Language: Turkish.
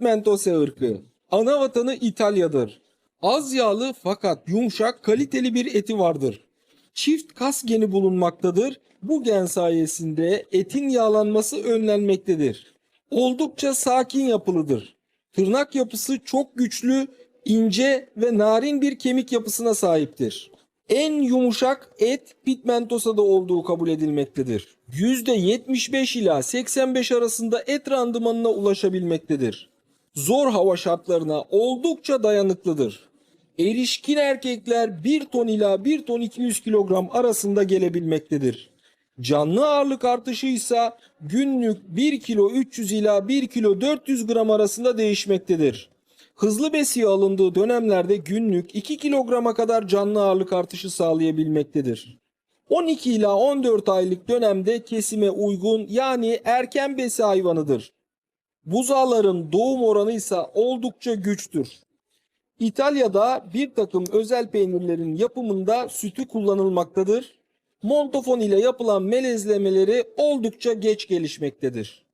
Pitmentose ırkı. Ana vatanı İtalya'dır. Az yağlı fakat yumuşak kaliteli bir eti vardır. Çift kas geni bulunmaktadır. Bu gen sayesinde etin yağlanması önlenmektedir. Oldukça sakin yapılıdır. Tırnak yapısı çok güçlü, ince ve narin bir kemik yapısına sahiptir. En yumuşak et Pitmentosa'da olduğu kabul edilmektedir. %75 ila 85 arasında et randımanına ulaşabilmektedir. Zor hava şartlarına oldukça dayanıklıdır. Erişkin erkekler 1 ton ila 1 ton 200 kilogram arasında gelebilmektedir. Canlı ağırlık artışı ise günlük 1 kilo 300 ila 1 kilo 400 gram arasında değişmektedir. Hızlı besiye alındığı dönemlerde günlük 2 kilograma kadar canlı ağırlık artışı sağlayabilmektedir. 12 ila 14 aylık dönemde kesime uygun yani erken besi hayvanıdır. Buzağların doğum oranı ise oldukça güçtür. İtalya'da bir takım özel peynirlerin yapımında sütü kullanılmaktadır. Montafon ile yapılan melezlemeleri oldukça geç gelişmektedir.